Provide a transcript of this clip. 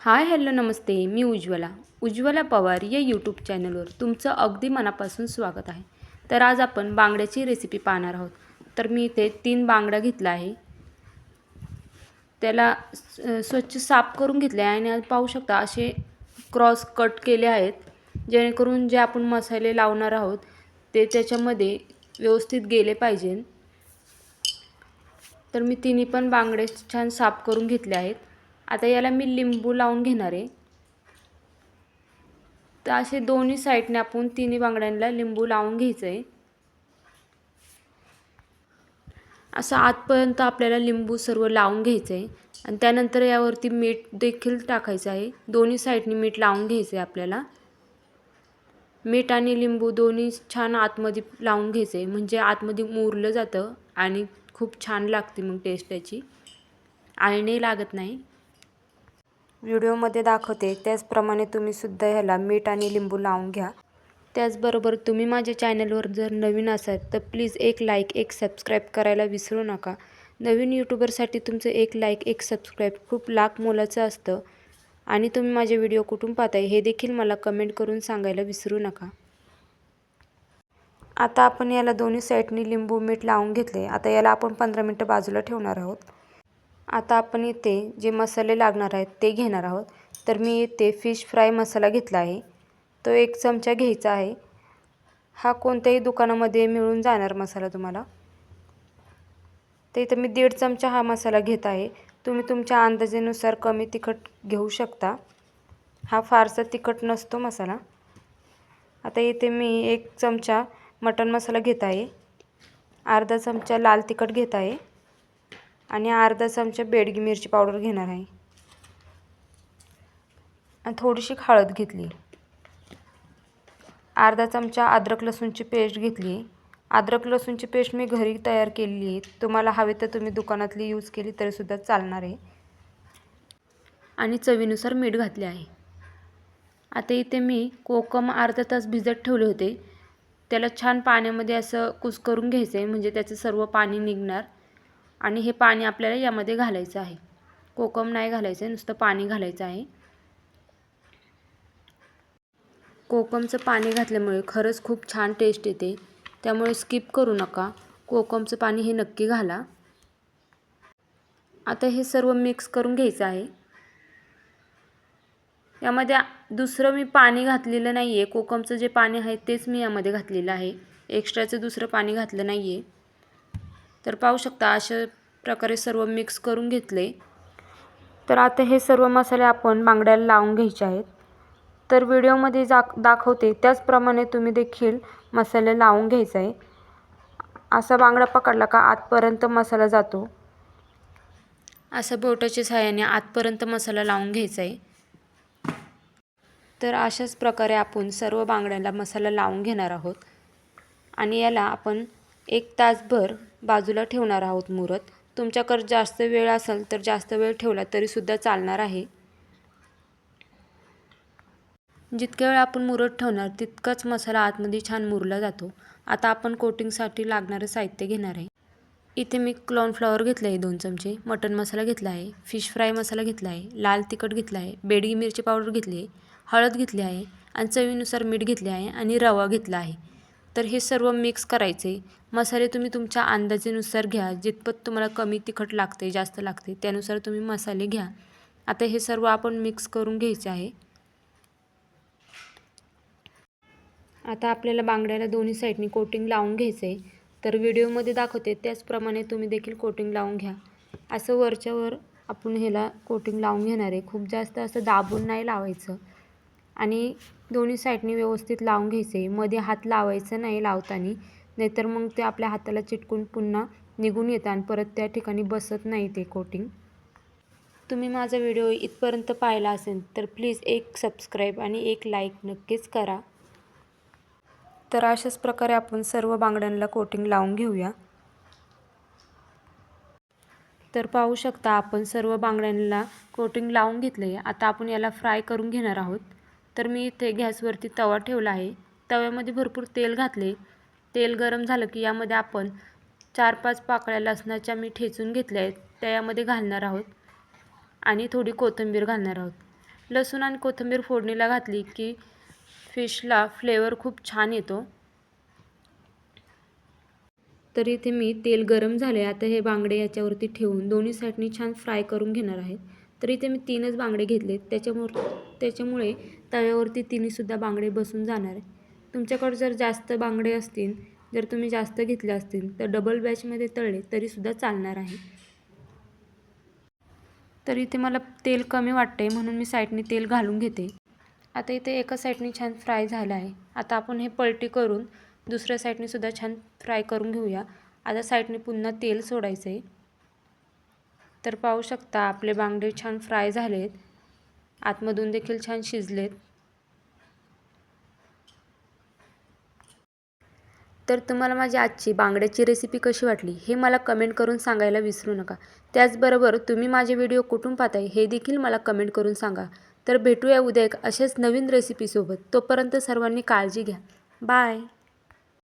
हाय hello नमस्ते. मी उज्ज्वला. उज्ज्वला पवार या यूट्यूब चॅनलवर तुमचं अगदी मनापासून स्वागत आहे. तर आज आपण बांगड्याची रेसिपी पाहणार आहोत. तर मी इथे तीन बांगडा घेतला आहे. त्याला स्वच्छ साफ करून घेतले आहे आणि आज पाहू शकता असे क्रॉस कट केले आहेत जेणेकरून जे आपण मसाले लावणार आहोत ते त्याच्यामध्ये व्यवस्थित गेले पाहिजे. तर मी तिन्ही पण बांगडे छान साफ करून घेतले आहेत. आता याला मी लिंबू लावून घेणार आहे. तर असे दोन्ही साईडने आपण तिन्ही बांगड्यांना लिंबू लावून घ्यायचं आहे. असं आतपर्यंत आपल्याला लिंबू सर्व लावून घ्यायचं आहे. आणि त्यानंतर यावरती मीठ देखील टाकायचं आहे. दोन्ही साईडनी मीठ लावून घ्यायचं आहे आपल्याला. मीठ आणि लिंबू दोन्ही छान आतमध्ये लावून घ्यायचं आहे. म्हणजे आतमध्ये मुरलं जातं आणि खूप छान लागते मग टेस्ट त्याची. आळणी लागत नाही. व्हिडिओमध्ये दाखवते. त्याचप्रमाणे तुम्हीसुद्धा ह्याला मीठ आणि लिंबू लावून घ्या. त्याचबरोबर तुम्ही माझ्या चॅनलवर जर नवीन असाल तर प्लीज एक लाईक एक सबस्क्राईब करायला विसरू नका. नवीन यूट्यूबरसाठी तुमचं एक लाईक एक सबस्क्राईब खूप लाख मोलाचं असतं. आणि तुम्ही माझे व्हिडिओ कुठून पाहताय हे देखील मला कमेंट करून सांगायला विसरू नका. आता आपण याला दोन्ही साईडनी लिंबू मीठ लावून घेतले आता याला आपण पंधरा मिनटं बाजूला ठेवणार आहोत. आता आपण इथे जे मसाले लागणार आहेत ते घेणार आहोत. तर मी इथे फिश फ्राय मसाला घेतला आहे. तो एक चमचा घ्यायचा आहे. हा कोणत्याही दुकानामध्ये मिळून जाणार मसाला तुम्हाला. तर इथं मी दीड चमचा हा मसाला घेत आहे. तुम्ही तुमच्या अंदाजेनुसार कमी तिखट घेऊ शकता. हा फारसा तिखट नसतो मसाला. आता इथे मी एक चमचा मटण मसाला घेत आहे. अर्धा चमचा लाल तिखट घेत आहे. आणि अर्धा चमचा बेडगी मिरची पावडर घेणार आहे. आणि थोडीशी हळद घेतली. अर्धा चमचा अद्रक लसूणची पेस्ट घेतली. अद्रक लसूणची पेस्ट मी घरी तयार केलेली आहे. तुम्हाला हवे तर तुम्ही दुकानातली यूज केली तरीसुद्धा चालणार आहे. आणि चवीनुसार मीठ घातले आहे. आता इथे मी कोकम अर्धा तास भिजत ठेवले होते. त्याला छान पाण्यामध्ये असं कुस करून घ्यायचं आहे म्हणजे त्याचं सर्व पाणी निघणार. आणि हे पाणी आपल्याला यामध्ये घालायचं आहे. कोकम नाही घालायचं आहे नुसतं पाणी घालायचं आहे. कोकमचं पाणी घातल्यामुळे खरंच खूप छान टेस्ट येते. त्यामुळे स्किप करू नका. कोकमचं पाणी हे नक्की घाला. आता हे सर्व मिक्स करून घ्यायचं आहे. यामध्ये दुसरं मी पाणी घातलेलं नाही आहे कोकमचं जे पाणी आहे तेच मी यामध्ये घातलेलं आहे. एक्स्ट्राचं दुसरं पाणी घातलं नाही आहे तर पाहू शकता अशा प्रकारे सर्व मिक्स करून घेतले. तर आता हे सर्व मसाले आपण बांगड्याला लावून घ्यायचे आहेत. तर व्हिडिओमध्ये जा दाखवते त्याचप्रमाणे तुम्ही देखील मसाले लावून घ्यायचा आहे. असा बांगडा पकडला का आतपर्यंत मसाला जातो. असा बोटाच्या सहाय्याने आतपर्यंत मसाला लावून घ्यायचा आहे. तर अशाच प्रकारे आपण सर्व बांगड्याला मसाला लावून घेणार आहोत. आणि याला आपण एक तासभर बाजूला ठेवणार आहोत मुहूर्त तुमच्याकडे जास्त वेळ असेल तर जास्त वेळ ठेवला तरीसुद्धा चालणार आहे. जितक्या वेळ आपण मुरत ठेवणार तितकाच मसाला आतमध्ये छान मुरला जातो. आता आपण कोटिंगसाठी लागणारं साहित्य घेणार आहे. इथे मी फ्लॉवर घेतलं आहे दोन चमचे मटन मसाला घेतला आहे फिश फ्राय मसाला घेतला आहे लाल तिखट घेतला आहे बेडगी मिरची पावडर घेतली आहे हळद घेतली आहे आणि चवीनुसार मीठ घेतले आहे आणि रवा घेतला आहे. तर हे सर्व मिक्स करायचे. मसाले तुम्ही तुमच्या अंदाजेनुसार घ्या. जितपत तुम्हाला कमी तिखट लागते जास्त लागते त्यानुसार तुम्ही मसाले घ्या. आता हे सर्व आपण मिक्स करून घ्यायचे आहे. आता आपल्याला बांगड्याला दोन्ही साईडनी कोटिंग लावून घ्यायचं आहे तर व्हिडिओमध्ये दाखवते त्याचप्रमाणे तुम्ही देखील कोटिंग लावून घ्या. असं वरच्यावर आपण ह्याला कोटिंग लावून घेणार आहे. खूप जास्त असं दाबून नाही लावायचं. आणि दोन्ही साईडनी व्यवस्थित लावून घ्यायचे. मध्ये हात लावायचं नाही लावताना. नाहीतर मग ते आपल्या हाताला चिटकून पुन्हा निघून येतं आणि परत त्या ठिकाणी बसत नाही ते कोटिंग तुम्ही माझा व्हिडिओ इथपर्यंत पाहिला असेल तर प्लीज एक सबस्क्राईब आणि एक लाईक नक्कीच करा. तर अशाच प्रकारे आपण सर्व बांगड्यांना कोटिंग लावून घेऊया. तर पाहू शकता आपण सर्व बांगड्यांना कोटिंग लावून घेतले आता आपण याला फ्राय करून घेणार आहोत. तर मी इथे गॅसवरती तवा ठेवला आहे. तव्यामध्ये भरपूर तेल घातले. तेल गरम झालं की यामध्ये आपण चार पाच पाकळ्या लसणाच्या मी ठेचून घेतल्या आहेत. त्या यामध्ये घालणार आहोत. आणि थोडी कोथिंबीर घालणार आहोत. लसूण आणि कोथिंबीर फोडणीला घातली की फिशला फ्लेवर खूप छान येतो. तर इथे मी तेल गरम झाले आता हे बांगडे याच्यावरती ठेवून दोन्ही साईडनी छान फ्राय करून घेणार आहेत तर इथे मी तीनच बांगडे घेतलेत. त्याच्यामुळे त्याच्यामुळे तव्यावरती तिन्हीसुद्धा बांगडे बसून जाणार आहे तुमच्याकडे जर जास्त बांगडे असतील जर तुम्ही जास्त घेतले असतील तर डबल बॅचमध्ये तळले तरीसुद्धा चालणार आहे. तर इथे मला तेल कमी वाटते म्हणून मी साईडने तेल घालून घेते. आता इथे एका साईडने छान फ्राय झालं आहे. आता आपण हे पलटी करून दुसऱ्या साईडनेसुद्धा छान फ्राय करून घेऊया. आता साईडने पुन्हा तेल सोडायचं आहे तर पाहू शकता आपले बांगडे छान फ्राय झालेत. आतमधून देखील छान शिजलेत. तर तुम्हाला माझी आजची बांगड्याची रेसिपी कशी वाटली हे मला कमेंट करून सांगायला विसरू नका. त्याचबरोबर तुम्ही माझे व्हिडिओ कुठून पाहताय हे देखील मला कमेंट करून सांगा. तर भेटूया उद्या एक अशाच नवीन रेसिपीसोबत तोपर्यंत सर्वांनी काळजी घ्या. बाय